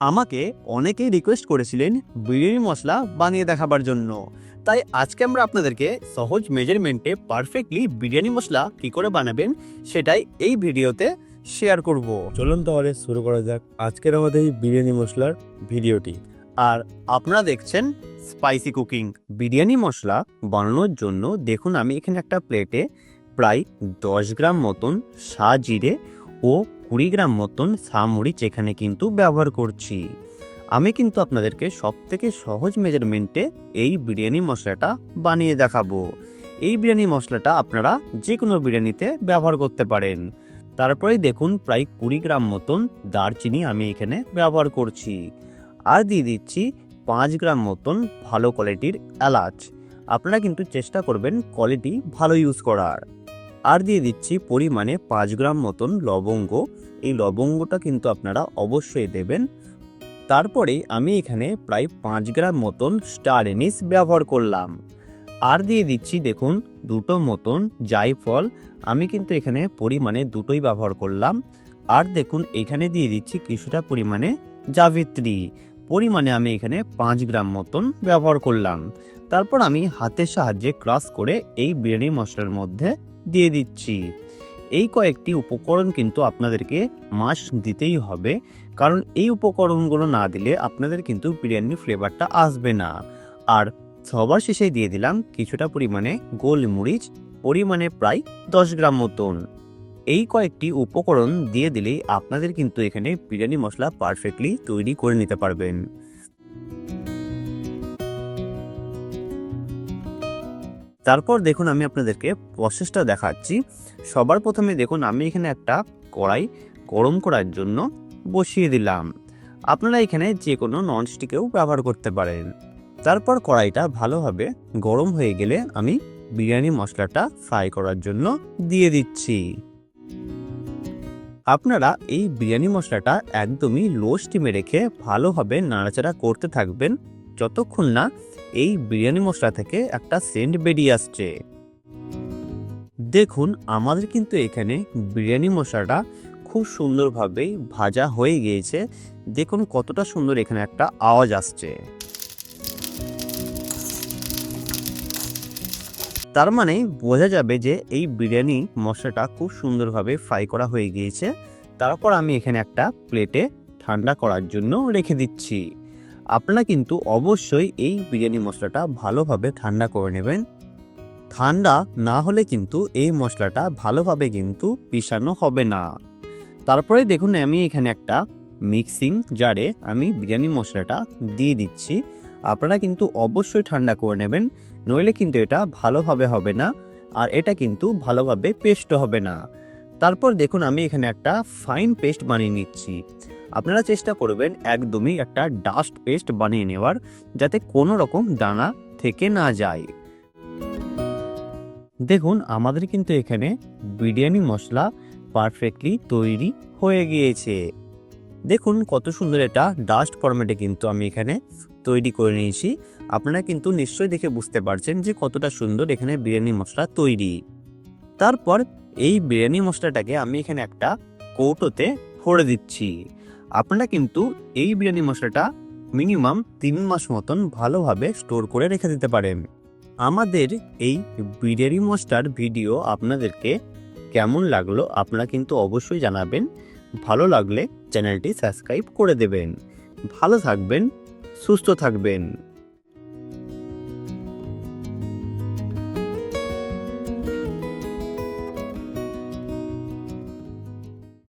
আমাকে অনেকেই রিকোয়েস্ট করেছিলেন বিরিয়ানি মশলা বানিয়ে দেখাবার জন্য। তাই আজকে আমরা আপনাদেরকে সহজ মেজারমেন্টে পারফেক্টলি বিরিয়ানি মশলা কি করে বানাবেন সেটাই এই ভিডিওতে শেয়ার করব। চলুন তাহলে শুরু করা যাক আজকের আমাদের এই বিরিয়ানি মশলার ভিডিওটি। আর আপনারা দেখছেন স্পাইসি কুকিং বিরিয়ানি মশলা বানানোর জন্য দেখুন আমি এখানে একটা প্লেটে প্রায় দশ গ্রাম মতন সা জিরে ও কুড়ি গ্রাম মতন সামরিচ এখানে কিন্তু ব্যবহার করছি। আমি কিন্তু আপনাদেরকে সব থেকে সহজ মেজারমেন্টে এই বিরিয়ানি মশলাটা বানিয়ে দেখাবো। এই বিরিয়ানি মশলাটা আপনারা যে কোনো বিরিয়ানিতে ব্যবহার করতে পারেন। তারপরে দেখুন প্রায় কুড়ি গ্রাম মতন দারচিনি আমি এখানে ব্যবহার করছি। আর দিয়ে দিচ্ছি পাঁচ গ্রাম মতন ভালো কোয়ালিটির এলাচ। আপনারা কিন্তু চেষ্টা করবেন কোয়ালিটি ভালো ইউজ করার। আর দিয়ে দিচ্ছি পরিমাণে পাঁচ গ্রাম মতন লবঙ্গ। এই লবঙ্গটা কিন্তু আপনারা অবশ্যই দেবেন। তারপরে আমি এখানে প্রায় পাঁচ গ্রাম মতন স্টার এনিস ব্যবহার করলাম। আর দিয়ে দিচ্ছি দেখুন দুটো মতন জায়ফল। আমি কিন্তু এখানে পরিমাণে দুটোই ব্যবহার করলাম। আর দেখুন এখানে দিয়ে দিচ্ছি কিছুটা পরিমাণে জাভিত্রী পরিমাণে আমি এখানে পাঁচ গ্রাম মতন ব্যবহার করলাম। তারপর আমি হাতের সাহায্যে ক্রাশ করে এই বিরিয়ানি মশলার মধ্যে দিয়ে দিচ্ছি। এই কয়েকটি উপকরণ কিন্তু আপনাদেরকে মাস দিতেই হবে। কারণ এই উপকরণগুলো না দিলে আপনাদের কিন্তু বিরিয়ানির ফ্লেভারটা আসবে না। আর সবার শেষে দিয়ে দিলাম কিছুটা পরিমাণে গোলমরিচ, পরিমাণে প্রায় দশ গ্রাম মতন। এই কয়েকটি উপকরণ দিয়ে দিলেই আপনাদের কিন্তু এখানে বিরিয়ানি মশলা পারফেক্টলি তৈরি করে নিতে পারবেন। তারপর দেখুন আমি আপনাদেরকে প্রসেসটা দেখাচ্ছি। সবার প্রথমে দেখুন আমি এখানে একটা কড়াই, গরম করার জন্য বসিয়ে দিলাম। আপনারা এখানে যে কোনো ননস্টিকেও ব্যবহার করতে পারেন। তারপর কড়াইটা ভালোভাবে গরম হয়ে গেলে আমি বিরিয়ানি মশলাটা ফ্রাই করার জন্য দিয়ে দিচ্ছি। আপনারা এই বিরিয়ানি মশলাটা একদমই লো স্টিমে রেখে ভালোভাবে নাড়াচাড়া করতে থাকবেন। যতক্ষণ না এই বিরিয়ানি মশলা থেকে একটা সেন্ট বেরিয়ে আসছে। দেখুন, আমাদের কিন্তু এখানে বিরিয়ানি মশলাটা খুব সুন্দরভাবে ভাজা হয়ে গিয়েছে। দেখুন কতটা সুন্দর এখানে একটা আওয়াজ আসছে। তার মানে বোঝা যাবে যে এই বিরিয়ানি মশলাটা খুব সুন্দরভাবে ফ্রাই করা হয়ে গিয়েছে। তারপর আমি এখানে একটা প্লেটে ঠান্ডা করার জন্য রেখে দিচ্ছি। আপনারা কিন্তু অবশ্যই এই বিরিয়ানি মশলাটা ভালোভাবে ঠান্ডা করে নেবেন। ঠান্ডা না হলে কিন্তু এই মশলাটা ভালোভাবে কিন্তু পিষানো হবে না। তারপরে দেখুন, আমি এখানে একটা মিক্সিং জারে আমি বিরিয়ানি মশলাটা দিয়ে দিচ্ছি। আপনারা কিন্তু অবশ্যই ঠান্ডা করে নেবেন, নইলে কিন্তু এটা ভালোভাবে হবে না আর এটা কিন্তু ভালোভাবে পেস্ট হবে না। তারপর দেখুন, আমি এখানে একটা ফাইন পেস্ট বানিয়ে নিচ্ছি। আপনারা চেষ্টা করবেন একদমই একটা ডাস্ট পেস্ট বানিয়ে নেওয়ার, যাতে কোনো রকম দানা থেকে না যায়। দেখুন, আমাদের কিন্তু এখানে বিরিয়ানি মশলা পারফেক্টলি তৈরি হয়ে গিয়েছে। দেখুন, কত সুন্দর এটা ডাস্ট ফরম্যাটে কিন্তু আমি এখানে তৈরি করে নিয়েছি। আপনারা কিন্তু নিশ্চয়ই দেখে বুঝতে পারছেন যে কতটা সুন্দর এখানে বিরিয়ানি মশলা তৈরি। তারপর এই বিরিয়ানি মশলাটাকে আমি এখানে একটা কৌটোতে ভরে দিচ্ছি। আপনারা কিন্তু এই বিরিয়ানি মশলাটা মিনিমাম তিন মাস মতন ভালোভাবে স্টোর করে রেখে দিতে পারেন। আমাদের এই বিরিয়ানি মশলার ভিডিও আপনাদেরকে কেমন লাগল আপনারা কিন্তু অবশ্যই জানাবেন। ভালো লাগলে চ্যানেলটি সাবস্ক্রাইব করে দেবেন। ভালো থাকবেন, সুস্থ থাকবেন।